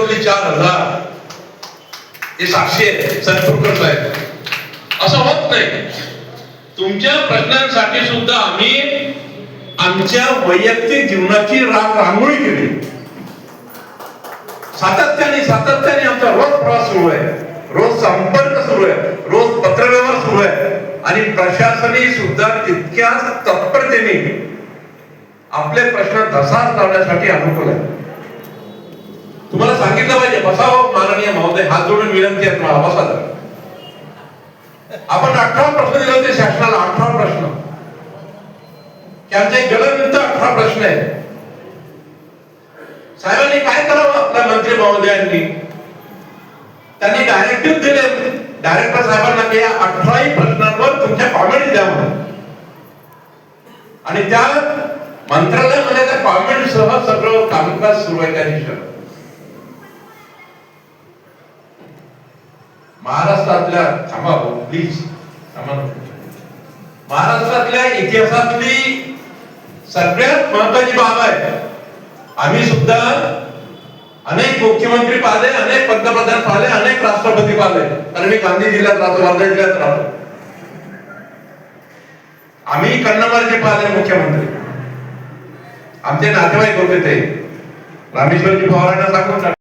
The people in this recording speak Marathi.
शेवटले चार हजार. हे साक्षी आहे सनपुरकर साहेब असं होत नाही. तुमच्या प्रश्नांसाठी सुद्धा आम्ही आमच्या वैयक्तिक जीवनाची राग रांगोळी केली. सातत्याने सातत्याने आमचा रोज प्रवास सुरू आहे. रोज संपर्क सुरू आहे. रोज पत्रव्यवहार सुरू आहे. आणि प्रशासनही सुद्धा तितक्याच तत्परतेने आपले प्रश्न धसास लावण्यासाठी अनुकूल आहे. बसावं माननीय महोदय. हात जोडून विनंती आहे तुम्हाला बसा जरा. आपण अठरा प्रश्न दिले होते शासनाला अठरा प्रश्न. त्यांचे जलविरुद्ध अठरा प्रश्न आहेत. साहेबांनी काय करावं आपल्या मंत्री महोदयांनी? त्यांनी डायरेक्टिव्ह दिले. डायरेक्टर साहेबांना की या अठराही प्रश्नांवर तुमच्या कॉमेंट द्या म्हणून. आणि त्या मंत्रालयामध्ये त्या कॉमेंट सह सगळं कामकाज सुरू आहे त्या दिवशी. महाराष्ट्रातल्या थांबा प्लीज महाराष्ट्रातल्या इतिहासातली सगळ्यात महत्वाची बाब आहे. आम्ही सुद्धा अनेक मुख्यमंत्री पाहिले अनेक पंतप्रधान पाहिले अनेक राष्ट्रपती पाहिले. कारण मी गांधी जिल्ह्यात राहतो वर्धा जिल्ह्यात राहतो. आम्ही कन्नमार्गे पाहिले मुख्यमंत्री. आमचे नातेवाईक होते ते. रामेश्वरजी पवारांना सांगून